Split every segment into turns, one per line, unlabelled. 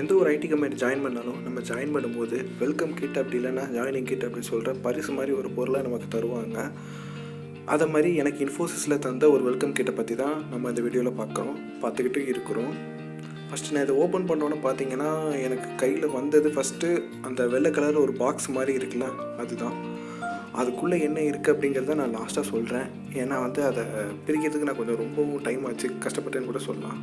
எந்த ஒரு IT company join பண்ணாலும் நம்ம ஜாயின் பண்ணும்போது வெல்கம் கிட் அப்படி இல்லைன்னா ஜாயினிங் கிட் அப்படின்னு சொல்கிற பரிசு மாதிரி ஒரு பொருளை நமக்கு தருவாங்க. அதை மாதிரி எனக்கு இன்ஃபோசிஸில் தந்த ஒரு வெல்கம் கிட்டை பற்றி தான் நம்ம இந்த வீடியோவில் பார்க்குறோம். பார்த்துக்கிட்டு இருக்கிறோம். ஃபஸ்ட்டு நான் இதை ஓப்பன் பண்ணோன்னே பார்த்தீங்கன்னா எனக்கு கையில் வந்தது ஃபஸ்ட்டு அந்த வெள்ளை கலரில் ஒரு பாக்ஸ் மாதிரி இருக்குல்ல அதுதான். அதுக்குள்ளே என்ன இருக்குது அப்படிங்கிறத நான் லாஸ்ட்டாக சொல்கிறேன் ஏன்னா வந்து அதை பிரிக்கிறதுக்கு நான் கொஞ்சம் ரொம்பவும் டைம் ஆச்சு. கஷ்டப்பட்டேன்னு கூட சொல்லலாம்.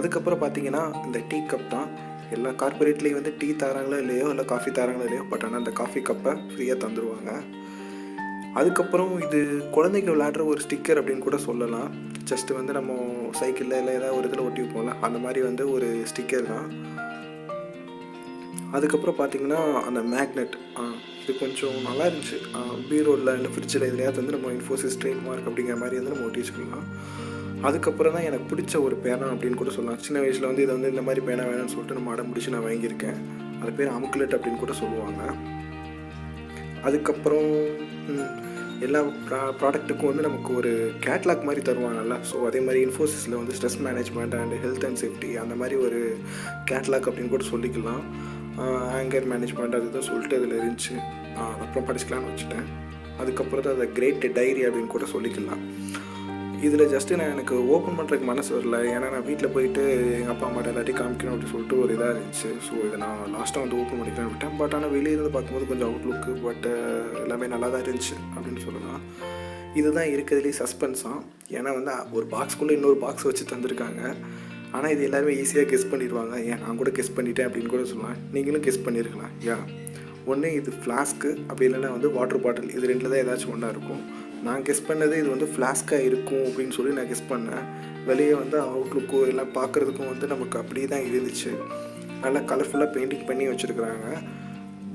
அதுக்கப்புறம் பார்த்தீங்கன்னா இந்த டீ கப் தான். எல்லா கார்பரேட்லேயும் வந்து டீ தராங்களோ இல்லையோ இல்லை காஃபி தராங்களோ இல்லையோ பட் ஆனால் அந்த காஃபி கப்பை ஃப்ரீயாக தந்துடுவாங்க அதுக்கப்புறம் இது குழந்தைங்க விளையாடுற ஒரு ஸ்டிக்கர் அப்படின்னு கூட சொல்லலாம். ஜஸ்ட்டு வந்து நம்ம சைக்கிளில் இல்லை ஏதாவது ஒரு இதில் ஒட்டி போகலாம் அந்த மாதிரி வந்து ஒரு ஸ்டிக்கர் தான். அதுக்கப்புறம் பார்த்தீங்கன்னா அந்த மேக்னெட் இது கொஞ்சம் நல்லா இருந்துச்சு. பீரோவில் இல்லை ஃப்ரிட்ஜில் எதுலையாவது வந்து நம்ம இன்ஃபோசிஸ் ட்ரேட் மார்க் அப்படிங்கிற மாதிரி வந்து நம்ம ஒட்டிச்சுக்கலாம் அதுக்கப்புறம் தான் எனக்கு பிடிச்ச ஒரு பேனா அப்படின்னு கூட சொல்லலாம். சின்ன வயசில் வந்து இதை வந்து இந்த மாதிரி பேனா வேணும்னு சொல்லிட்டு நம்ம அடம் பிடிச்சி நான் வாங்கியிருக்கேன். அது பேர் அமுக்குலெட் அப்படின்னு கூட சொல்லுவாங்க. அதுக்கப்புறம் எல்லா ப்ரா ப்ராடக்ட்டுக்கும் வந்து நமக்கு ஒரு கேட்லாக் மாதிரி தருவாங்கல்ல. ஸோ அதே மாதிரி இன்ஃபோசிஸில் வந்து stress management and health and safety அந்த மாதிரி ஒரு கேட்லாக் அப்படின்னு கூட சொல்லிக்கலாம். ஆங்கர் மேனேஜ்மெண்ட் அது தான் சொல்லிட்டு அதில் இருந்துச்சு. அப்புறம் படிச்சுக்கலாம்னு வச்சுட்டேன். அதுக்கப்புறம் தான் அதை கிரேட் டைரி அப்படின்னு கூட சொல்லிக்கலாம். இதில் ஜஸ்ட்டு நான் எனக்கு ஓப்பன் பண்ணுறதுக்கு மனசு வரல. ஏன்னா நான் வீட்டில் போயிட்டு எங்கள் அப்பா அம்மாட்ட எல்லாத்தையும் காமிக்கணும் அப்படின்னு சொல்லிட்டு ஒரு இதாக இருந்துச்சு. ஸோ இதை நான் லாஸ்ட்டாக வந்து ஓப்பன் பண்ணிக்கலாம் விட்டேன். பட் ஆனால் வெளியிருந்து பார்க்கும்போது கொஞ்சம் அவுட்லுக்கு பட் எல்லாமே நல்லா தான் இருந்துச்சு அப்படின்னு சொல்லலாம். இதுதான் இருக்கிறதுலே சஸ்பென்ஸாக ஏன்னா வந்து ஒரு பாக்ஸ்க்குள்ளே இன்னொரு பாக்ஸ் வச்சு தந்திருக்காங்க. ஆனால் இது எல்லாருமே ஈஸியாக கெஸ் பண்ணிடுவாங்க ஏன் நான் கூட கெஸ் பண்ணிட்டேன் அப்படின்னு கூட சொல்லலாம். நீங்களும் கெஸ் பண்ணியிருக்கலாம் யா. ஒன்று இது ஃப்ளாஸ்க்கு அப்படி இல்லைன்னா வந்து வாட்டர் பாட்டில் இது ரெண்டில் தான் ஏதாச்சும் ஒன்றா இருக்கும். நான் கெஸ் பண்ணது இது வந்து ஃப்ளாஸ்க்காக இருக்கும் அப்படின்னு சொல்லி நான் கெஸ் பண்ணேன். வெளியே வந்து அவுட்லுக்கோ எல்லாம் பார்க்குறதுக்கும் வந்து நமக்கு அப்படியே தான் இருந்துச்சு. நல்லா கலர்ஃபுல்லாக பெயிண்டிங் பண்ணி வச்சுருக்குறாங்க.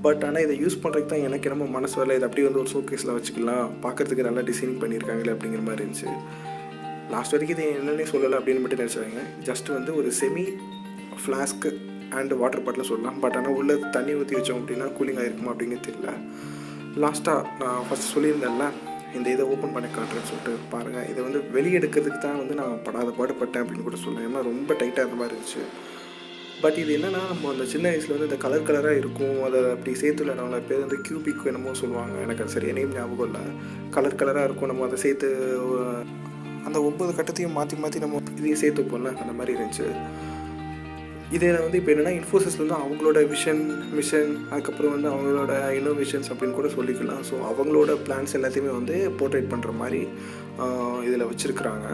பட் ஆனால் இதை யூஸ் பண்ணுறதுக்கு தான் எனக்கு என்னமோ மனசு வரல. இது அப்படியே வந்து ஒரு ஷோகேஸில் வச்சுக்கலாம். பார்க்குறதுக்கு நல்லா டிசைனிங் பண்ணியிருக்காங்களே அப்படிங்கிற மாதிரி இருந்துச்சு. லாஸ்ட் வரைக்கும் இது என்னென்னே சொல்லலை அப்படின்னு மட்டும் நினச்சாங்க ஜஸ்ட் வந்து ஒரு semi flask and water bottle சொல்லலாம். பட் ஆனால் உள்ள தண்ணி ஊற்றி வச்சோம் அப்படின்னா கூலிங்காக இருக்குமா அப்படிங்கிறது தெரியல. லாஸ்ட்டாக நான் ஃபஸ்ட் சொல்லியிருந்தேன்ல இந்த இதை ஓப்பன் பண்ணி காட்டுறேன்னு சொல்லிட்டு பாருங்கள் இதை வந்து வெளியெடுக்கிறதுக்கு தான் வந்து நான் படாத பாடுபட்டேன் அப்படின்னு கூட சொல்லுவேன் ஏன்னா ரொம்ப டைட்டாக இருந்த மாதிரி இருந்துச்சு. பட் இது என்னன்னா நம்ம அந்த சின்ன வயசில் வந்து இந்த கலர் கலராக இருக்கும். அதை அப்படி சேர்த்து விளையாடுவாங்க பேர் வந்து கியூபிக் என்னமோ சொல்லுவாங்க. எனக்கு அது சரியா நேம் ஞாபகம் இல்லை. கலர் கலராக இருக்கும். நம்ம அதை சேர்த்து அந்த ஒன்பது கட்டத்தையும் மாற்றி மாற்றி நம்ம இதையும் சேர்த்து வைப்போம்ல அந்த மாதிரி இருந்துச்சு. இதில் வந்து இப்போ என்னென்னா இன்ஃபோசிஸில் வந்து அவங்களோட விஷன் மிஷன் அதுக்கப்புறம் வந்து அவங்களோட இன்னோவேஷன்ஸ் அப்படின்னு கூட சொல்லிக்கலாம். ஸோ அவங்களோட பிளான்ஸ் எல்லாத்தையுமே வந்து போர்ட்ரேட் பண்ணுற மாதிரி இதில் வச்சுருக்குறாங்க.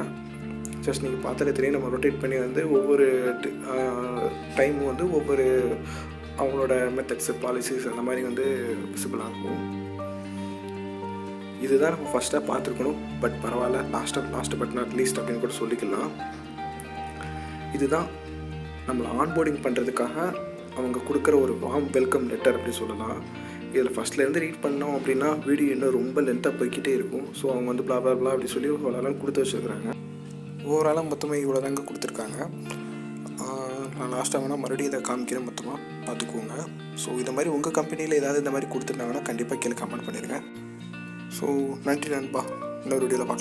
ஜஸ்ட் நீங்கள் பார்த்தாலே தெரியும் நம்ம ரொட்டேட் பண்ணி வந்து ஒவ்வொரு டைமும் வந்து ஒவ்வொரு அவங்களோட மெத்தட்ஸு பாலிசிஸ் அந்த மாதிரி வந்து விசிபிள் ஆகும். இதுதான் நம்ம ஃபஸ்ட்டாக பார்த்துருக்கணும். பட் பரவாயில்ல லாஸ்ட்டாக லாஸ்ட் பட் நாட் லீஸ்ட் அப்படின்னு கூட சொல்லிக்கலாம். இதுதான் நம்மளை ஆன்போர்டிங் பண்ணுறதுக்காக அவங்க கொடுக்குற ஒரு வார்ம் வெல்கம் லெட்டர் அப்படி சொல்லலாம். இதில் ஃபஸ்ட்லேருந்து ரீட் பண்ணோம் அப்படின்னா வீடியோ இன்னும் ரொம்ப லென்த்தாக போய்கிட்டே இருக்கும். ஸோ அவங்க வந்து blah blah அப்படி சொல்லி ஓரளவு கொடுத்து வச்சுருக்குறாங்க. ஓவராலாக மொத்தமாக இவ்வளோ தாங்க கொடுத்துருக்காங்க. நான் லாஸ்ட்டாக வேணால் மறுபடியும் இதை காமிக்கிறேன் மொத்தமாக பார்த்துக்கோங்க. ஸோ இந்த மாதிரி உங்கள் கம்பெனியில் ஏதாவது இந்த மாதிரி கொடுத்துருந்தாங்கன்னா கண்டிப்பாக கீழே கமெண்ட் பண்ணிடுங்க. ஸோ நன்றி நண்பா இன்னொரு வீடியோவில் பார்க்கலாம்.